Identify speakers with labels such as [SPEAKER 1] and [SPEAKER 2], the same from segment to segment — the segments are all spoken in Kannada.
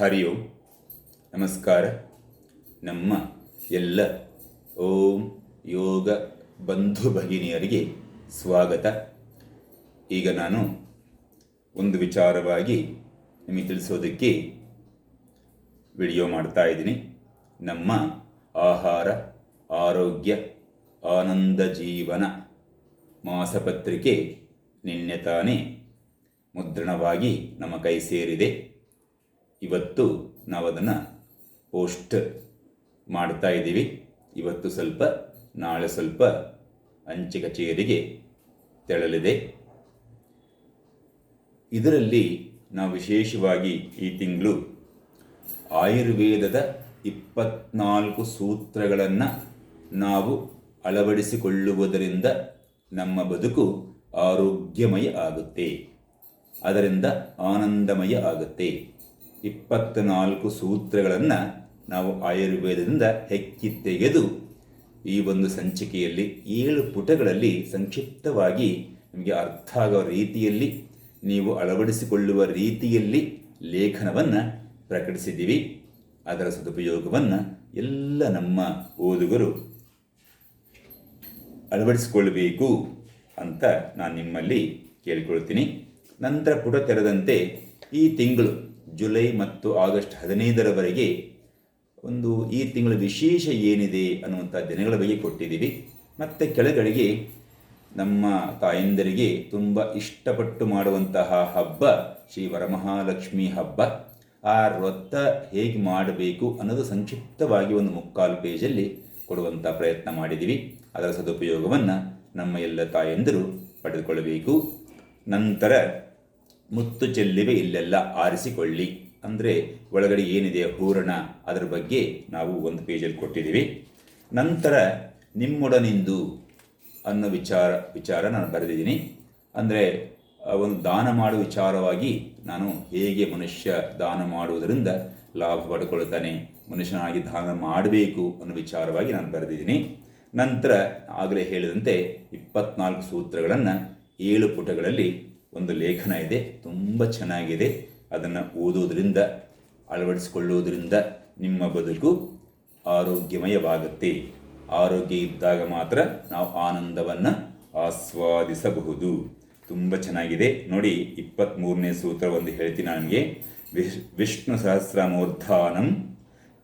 [SPEAKER 1] ಹರಿ ನಮಸ್ಕಾರ. ನಮ್ಮ ಎಲ್ಲ ಓಂ ಯೋಗ ಬಂಧು ಭಗಿನಿಯರಿಗೆ ಸ್ವಾಗತ. ಈಗ ನಾನು ಒಂದು ವಿಚಾರವಾಗಿ ನಿಮಗೆ ತಿಳಿಸೋದಕ್ಕೆ ವಿಡಿಯೋ ಮಾಡ್ತಾ ಇದ್ದೀನಿ. ನಮ್ಮ ಆಹಾರ, ಆರೋಗ್ಯ, ಆನಂದ ಜೀವನ ಮಾಸಪತ್ರಿಕೆ ನಿನ್ನೆ ತಾನೇ ಮುದ್ರಣವಾಗಿ ನಮ್ಮ ಕೈ ಸೇರಿದೆ. ಇವತ್ತು ನಾವು ಅದನ್ನು ಪೋಸ್ಟ್ ಮಾಡ್ತಾ ಇದ್ದೀವಿ. ಇವತ್ತು ಸ್ವಲ್ಪ, ನಾಳೆ ಸ್ವಲ್ಪ ಅಂಚೆ ಕಚೇರಿಗೆ ತೆರಳಲಿದೆ ಇದರಲ್ಲಿ ನಾವು ವಿಶೇಷವಾಗಿ ಈ ತಿಂಗಳು ಆಯುರ್ವೇದದ ಇಪ್ಪತ್ನಾಲ್ಕು ಸೂತ್ರಗಳನ್ನು ನಾವು ಅಳವಡಿಸಿಕೊಳ್ಳುವುದರಿಂದ ನಮ್ಮ ಬದುಕು ಆರೋಗ್ಯಮಯ ಆಗುತ್ತೆ. ಅದರಿಂದ ಆನಂದಮಯ ಆಗುತ್ತೆ. ಇಪ್ಪತ್ನಾಲ್ಕು ಸೂತ್ರಗಳನ್ನು ನಾವು ಆಯುರ್ವೇದದಿಂದ ಹೆಕ್ಕಿ ತೆಗೆದು ಈ ಒಂದು ಸಂಚಿಕೆಯಲ್ಲಿ ಏಳು ಪುಟಗಳಲ್ಲಿ ಸಂಕ್ಷಿಪ್ತವಾಗಿ ನಿಮಗೆ ಅರ್ಥ ಆಗೋ ರೀತಿಯಲ್ಲಿ, ನೀವು ಅಳವಡಿಸಿಕೊಳ್ಳುವ ರೀತಿಯಲ್ಲಿ ಲೇಖನವನ್ನು ಪ್ರಕಟಿಸಿದ್ದೀವಿ. ಅದರ ಸದುಪಯೋಗವನ್ನು ಎಲ್ಲ ನಮ್ಮ ಓದುಗರು ಅಳವಡಿಸಿಕೊಳ್ಳಬೇಕು ಅಂತ ನಾನು ನಿಮ್ಮಲ್ಲಿ ಕೇಳಿಕೊಳ್ತೀನಿ. ನಂತರ ಪುಟ ತೆರೆದಂತೆ ಈ ತಿಂಗಳು ಜುಲೈ ಮತ್ತು ಆಗಸ್ಟ್ ಹದಿನೈದರವರೆಗೆ ಒಂದು ಈ ತಿಂಗಳ ವಿಶೇಷ ಏನಿದೆ ಅನ್ನುವಂಥ ದಿನಗಳ ಬಗ್ಗೆ ಕೊಟ್ಟಿದ್ದೀವಿ. ಮತ್ತು ಕೆಳಗಡೆಗೆ ನಮ್ಮ ತಾಯಂದರಿಗೆ ತುಂಬ ಇಷ್ಟಪಟ್ಟು ಮಾಡುವಂತಹ ಹಬ್ಬ, ಶ್ರೀ ವರಮಹಾಲಕ್ಷ್ಮಿ ಹಬ್ಬ. ಆ ವ್ರತ ಹೇಗೆ ಮಾಡಬೇಕು ಅನ್ನೋದು ಸಂಕ್ಷಿಪ್ತವಾಗಿ ಒಂದು ಮುಕ್ಕಾಲು ಪೇಜಲ್ಲಿ ಕೊಡುವಂಥ ಪ್ರಯತ್ನ ಮಾಡಿದ್ದೀವಿ. ಅದರ ಸದುಪಯೋಗವನ್ನು ನಮ್ಮ ಎಲ್ಲ ತಾಯಂದಿರು ಪಡೆದುಕೊಳ್ಳಬೇಕು. ನಂತರ ಮುತ್ತು ಚೆಲ್ಲಿವೆ ಇಲ್ಲೆಲ್ಲ ಆರಿಸಿಕೊಳ್ಳಿ. ಅಂದರೆ ಒಳಗಡೆ ಏನಿದೆ ಹೂರಣ, ಅದರ ಬಗ್ಗೆ ನಾವು ಒಂದು ಪೇಜಲ್ಲಿ ಕೊಟ್ಟಿದ್ದೀವಿ. ನಂತರ ನಿಮ್ಮೊಡನಿಂದು ಅನ್ನೋ ವಿಚಾರ ವಿಚಾರ ನಾನು ಬರೆದಿದ್ದೀನಿ. ಅಂದರೆ ಒಂದು ದಾನ ಮಾಡುವ ವಿಚಾರವಾಗಿ ನಾನು ಹೇಗೆ ಮನುಷ್ಯ ದಾನ ಮಾಡುವುದರಿಂದ ಲಾಭ ಪಡ್ಕೊಳ್ತಾನೆ, ಮನುಷ್ಯನಾಗಿ ದಾನ ಮಾಡಬೇಕು ಅನ್ನೋ ವಿಚಾರವಾಗಿ ನಾನು ಬರೆದಿದ್ದೀನಿ. ನಂತರ ಆಗಲೇ ಹೇಳಿದಂತೆ ಇಪ್ಪತ್ನಾಲ್ಕು ಸೂತ್ರಗಳನ್ನು ಏಳು ಪುಟಗಳಲ್ಲಿ ಒಂದು ಲೇಖನ ಇದೆ, ತುಂಬ ಚೆನ್ನಾಗಿದೆ. ಅದನ್ನು ಓದೋದ್ರಿಂದ ಅಳವಡಿಸಿಕೊಳ್ಳುವುದರಿಂದ ನಿಮ್ಮ ಬದುಕು ಆರೋಗ್ಯಮಯವಾಗುತ್ತೆ. ಆರೋಗ್ಯ ಇದ್ದಾಗ ಮಾತ್ರ ನಾವು ಆನಂದವನ್ನು ಆಸ್ವಾದಿಸಬಹುದು. ತುಂಬ ಚೆನ್ನಾಗಿದೆ. ನೋಡಿ ಇಪ್ಪತ್ತ್ಮೂರನೇ ಸೂತ್ರ ಒಂದು ಹೇಳ್ತೀನಿ ನನಗೆ ವಿಶ್, ವಿಷ್ಣು ಸಹಸ್ರಮೂರ್ಧಾನಂ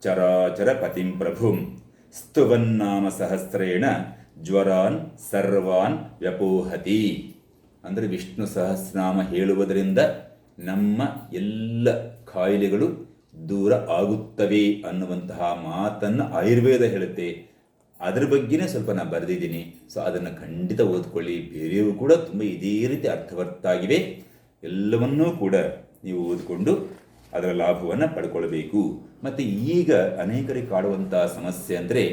[SPEAKER 1] ಚರಾಚರ ಪತಿಂ ಪ್ರಭುಂ ಸ್ತುವನ್ನಾಮ ಸಹಸ್ರೇಣ ಜ್ವರಾನ್ ಸರ್ವಾನ್ ವ್ಯಪೋಹತಿ. ಅಂದರೆ ವಿಷ್ಣು ಸಹಸ್ರನಾಮ ಹೇಳುವುದರಿಂದ ನಮ್ಮ ಎಲ್ಲ ಕಾಯಿಲೆಗಳು ದೂರ ಆಗುತ್ತವೆ ಅನ್ನುವಂತಹ ಮಾತನ್ನು ಆಯುರ್ವೇದ ಹೇಳುತ್ತೆ. ಅದರ ಬಗ್ಗೆನೇ ಸ್ವಲ್ಪ ನಾನು ಬರೆದಿದ್ದೀನಿ. ಸೊ ಅದನ್ನು ಖಂಡಿತ ಓದ್ಕೊಳ್ಳಿ. ಬೇರೆಯವರು ಕೂಡ ತುಂಬ ಇದೇ ರೀತಿ ಅರ್ಥವತ್ತಾಗಿವೆ. ಎಲ್ಲವನ್ನೂ ಕೂಡ ನೀವು ಓದಿಕೊಂಡು ಅದರ ಲಾಭವನ್ನು ಪಡ್ಕೊಳ್ಬೇಕು. ಮತ್ತು ಈಗ ಅನೇಕರಿಗೆ ಕಾಡುವಂತಹ ಸಮಸ್ಯೆ ಅಂದರೆ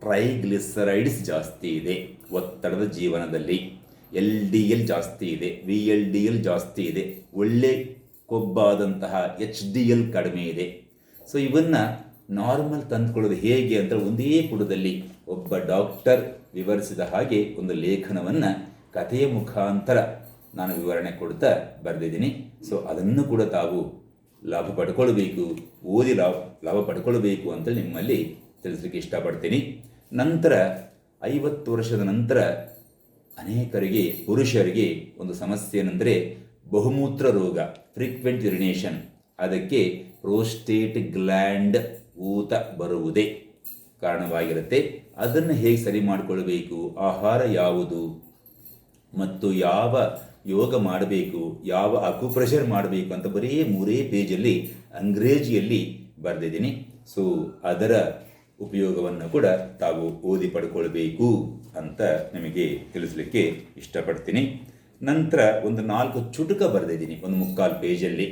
[SPEAKER 1] ಟ್ರೈಗ್ಲಿಸರೈಡ್ಸ್ ಜಾಸ್ತಿ ಇದೆ ಒತ್ತಡದ ಜೀವನದಲ್ಲಿ. ಎಲ್ ಡಿ ಎಲ್ ಜಾಸ್ತಿ ಇದೆ, ವಿ ಎಲ್ ಡಿ ಎಲ್ ಜಾಸ್ತಿ ಇದೆ, ಒಳ್ಳೆ ಕೊಬ್ಬಾದಂತಹ ಎಚ್ ಡಿ ಎಲ್ ಕಡಿಮೆ ಇದೆ. ಸೊ ಇವನ್ನು ನಾರ್ಮಲ್ ತಂದುಕೊಳ್ಳೋದು ಹೇಗೆ ಅಂತ ಒಂದೇ ಪುಟದಲ್ಲಿ ಒಬ್ಬ ಡಾಕ್ಟರ್ ವಿವರಿಸಿದ ಹಾಗೆ ಒಂದು ಲೇಖನವನ್ನು ಕಥೆಯ ಮುಖಾಂತರ ನಾನು ವಿವರಣೆ ಕೊಡ್ತಾ ಬರೆದಿದ್ದೀನಿ. ಸೊ ಅದನ್ನು ಕೂಡ ತಾವು ಲಾಭ ಪಡ್ಕೊಳ್ಬೇಕು, ಓದಿ ಲಾಭ ಲಾಭ ಪಡ್ಕೊಳ್ಬೇಕು ಅಂತ ನಿಮ್ಮಲ್ಲಿ ತಿಳಿಸ್ಲಿಕ್ಕೆ ಇಷ್ಟಪಡ್ತೀನಿ. ನಂತರ ಐವತ್ತು ವರ್ಷದ ನಂತರ ಅನೇಕರಿಗೆ ಪುರುಷರಿಗೆ ಒಂದು ಸಮಸ್ಯೆ ಏನಂದರೆ ಬಹುಮೂತ್ರ ರೋಗ ಫ್ರೀಕ್ವೆಂಟ್ ಯುರಿನೇಷನ್ ಅದಕ್ಕೆ ಪ್ರೋಸ್ಟೇಟ್ ಗ್ಲ್ಯಾಂಡ್ ಊತ ಬರುವುದೇ ಕಾರಣವಾಗಿರುತ್ತೆ. ಅದನ್ನು ಹೇಗೆ ಸರಿ ಮಾಡಿಕೊಳ್ಬೇಕು? ಆಹಾರ ಯಾವುದು? ಮತ್ತು ಯಾವ ಯೋಗ ಮಾಡಬೇಕು? ಯಾವ ಅಕುಪ್ರೆಷರ್ ಮಾಡಬೇಕು ಅಂತ ಬರೀ ಮೂರೇ ಪೇಜಲ್ಲಿ ಅಂಗ್ರೇಜಿಯಲ್ಲಿ ಬರೆದಿದ್ದೀನಿ. ಸೊ ಅದರ ಉಪಯೋಗವನ್ನು ಕೂಡ ತಾವು ಓದಿ ಪಡ್ಕೊಳ್ಬೇಕು ಅಂತ ನಿಮಗೆ ತಿಳಿಸ್ಲಿಕ್ಕೆ ಇಷ್ಟಪಡ್ತೀನಿ. ನಂತರ ಒಂದು ನಾಲ್ಕು ಚುಟುಕ ಬರೆದಿದ್ದೀನಿ. ಒಂದು ಮುಕ್ಕಾಲು ಪೇಜಲ್ಲಿ.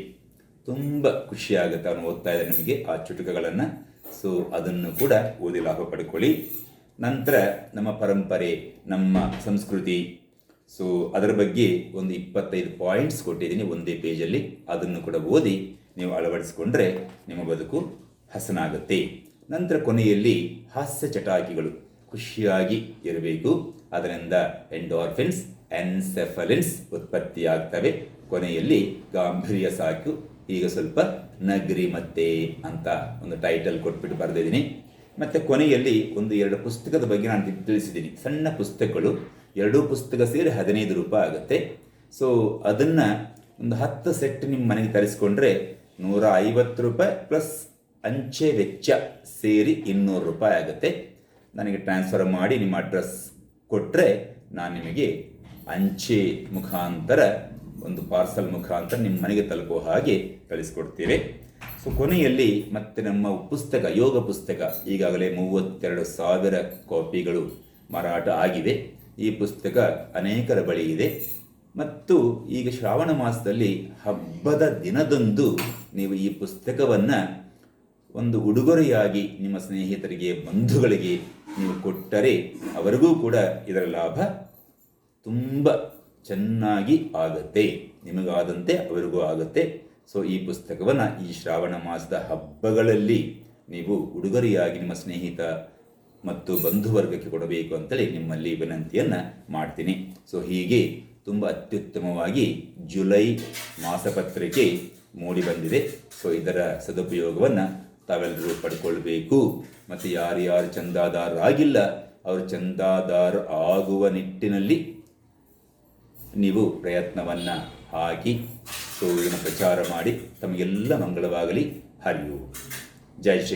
[SPEAKER 1] ತುಂಬ ಖುಷಿಯಾಗುತ್ತೆ ಅವನು ಓದ್ತಾ ಇದ್ದಾರೆ ನಿಮಗೆ ಆ ಚುಟುಕಗಳನ್ನು. ಸೊ ಅದನ್ನು ಕೂಡ ಓದಿ ಲಾಭ ಪಡ್ಕೊಳ್ಳಿ. ನಂತರ ನಮ್ಮ ಪರಂಪರೆ, ನಮ್ಮ ಸಂಸ್ಕೃತಿ. ಸೊ ಅದರ ಬಗ್ಗೆ ಒಂದು ಇಪ್ಪತ್ತೈದು ಪಾಯಿಂಟ್ಸ್ ಕೊಟ್ಟಿದ್ದೀನಿ ಒಂದೇ ಪೇಜಲ್ಲಿ ಅದನ್ನು ಕೂಡ ಓದಿ ನೀವು ಅಳವಡಿಸಿಕೊಂಡ್ರೆ ನಿಮ್ಮ ಬದುಕು ಹಸನಾಗುತ್ತೆ. ನಂತರ ಕೊನೆಯಲ್ಲಿ ಹಾಸ್ಯ ಚಟಾಕಿಗಳು. ಖುಷಿಯಾಗಿ ಇರಬೇಕು. ಅದರಿಂದ ಎಂಡೋರ್ಫಿನ್ಸ್, ಎನ್ಸೆಫಲಿನ್ಸ್ ಉತ್ಪತ್ತಿಯಾಗ್ತವೆ. ಕೊನೆಯಲ್ಲಿ ಗಾಂಭೀರ್ಯ ಸಾಕು. ಈಗ ಸ್ವಲ್ಪ ನಗ್ರಿ ಮತ್ತೆ ಅಂತ ಒಂದು ಟೈಟಲ್ ಕೊಟ್ಬಿಟ್ಟು ಬರೆದಿದ್ದೀನಿ. ಮತ್ತು ಕೊನೆಯಲ್ಲಿ ಒಂದು ಎರಡು ಪುಸ್ತಕದ ಬಗ್ಗೆ ನಾನು ತಿಳಿಸಿದ್ದೀನಿ. ಸಣ್ಣ ಪುಸ್ತಕಗಳು. ಎರಡೂ ಪುಸ್ತಕ ಸೇರಿ ಹದಿನೈದು ರೂಪಾಯಿ ಆಗುತ್ತೆ. ಸೊ ಅದನ್ನು ಒಂದು ಹತ್ತು ಸೆಟ್ ನಿಮ್ಮ ಮನೆಗೆ ತರಿಸ್ಕೊಂಡ್ರೆ ನೂರ ಐವತ್ತು ರೂಪಾಯಿ ಪ್ಲಸ್ ಅಂಚೆ ವೆಚ್ಚ ಸೇರಿ ಇನ್ನೂರು ರೂಪಾಯಿ ಆಗುತ್ತೆ. ನನಗೆ ಟ್ರಾನ್ಸ್ಫರ್ ಮಾಡಿ ನಿಮ್ಮ ಅಡ್ರೆಸ್ ಕೊಟ್ಟರೆ ನಾನು ನಿಮಗೆ ಅಂಚೆ ಮುಖಾಂತರ, ಒಂದು ಪಾರ್ಸಲ್ ಮುಖಾಂತರ ನಿಮ್ಮ ಮನೆಗೆ ತಲುಪೋ ಹಾಗೆ ಕಳಿಸ್ಕೊಡ್ತೇವೆ ಸೊ ಕೊನೆಯಲ್ಲಿ ಮತ್ತೆ ನಮ್ಮ ಪುಸ್ತಕ, ಯೋಗ ಪುಸ್ತಕ, ಈಗಾಗಲೇ ಮೂವತ್ತೆರಡು ಸಾವಿರ ಕಾಪಿಗಳು ಮಾರಾಟ ಆಗಿವೆ. ಈ ಪುಸ್ತಕ ಅನೇಕರ ಬಳಿ ಇದೆ. ಮತ್ತು ಈಗ ಶ್ರಾವಣ ಮಾಸದಲ್ಲಿ ಹಬ್ಬದ ದಿನದಂದು ನೀವು ಈ ಪುಸ್ತಕವನ್ನು ಒಂದು ಉಡುಗೊರೆಯಾಗಿ ನಿಮ್ಮ ಸ್ನೇಹಿತರಿಗೆ, ಬಂಧುಗಳಿಗೆ ನೀವು ಕೊಟ್ಟರೆ ಅವರಿಗೂ ಕೂಡ ಇದರ ಲಾಭ ತುಂಬ ಚೆನ್ನಾಗಿ ಆಗುತ್ತೆ. ನಿಮಗಾದಂತೆ ಅವರಿಗೂ ಆಗುತ್ತೆ. ಸೊ ಈ ಪುಸ್ತಕವನ್ನು ಈ ಶ್ರಾವಣ ಮಾಸದ ಹಬ್ಬಗಳಲ್ಲಿ ನೀವು ಉಡುಗೊರೆಯಾಗಿ ನಿಮ್ಮ ಸ್ನೇಹಿತ ಮತ್ತು ಬಂಧುವರ್ಗಕ್ಕೆ ಕೊಡಬೇಕು ಅಂತೇಳಿ ನಿಮ್ಮಲ್ಲಿ ವಿನಂತಿಯನ್ನು ಮಾಡ್ತೀನಿ. ಸೊ ಹೀಗೆ ತುಂಬ ಅತ್ಯುತ್ತಮವಾಗಿ ಜುಲೈ ಮಾಸಪತ್ರಿಕೆ ಮೂಡಿ ಬಂದಿದೆ. ಸೊ ಇದರ ಸದುಪಯೋಗವನ್ನು ತಾವೆಲ್ಲರೂ ಪಡ್ಕೊಳ್ಬೇಕು. ಮತ್ತು ಯಾರ್ಯಾರು ಚಂದಾದಾರರಾಗಿಲ್ಲ ಅವರು ಚಂದಾದಾರ ಆಗುವ ನಿಟ್ಟಿನಲ್ಲಿ ನೀವು ಪ್ರಯತ್ನವನ್ನು ಹಾಕಿ ಸೂರ್ಯನ ಪ್ರಚಾರ ಮಾಡಿ ತಮಗೆಲ್ಲ ಮಂಗಳವಾಗಲಿ. ಹರಿಯು. ಜೈ ಶ್ರೀರಾಮ್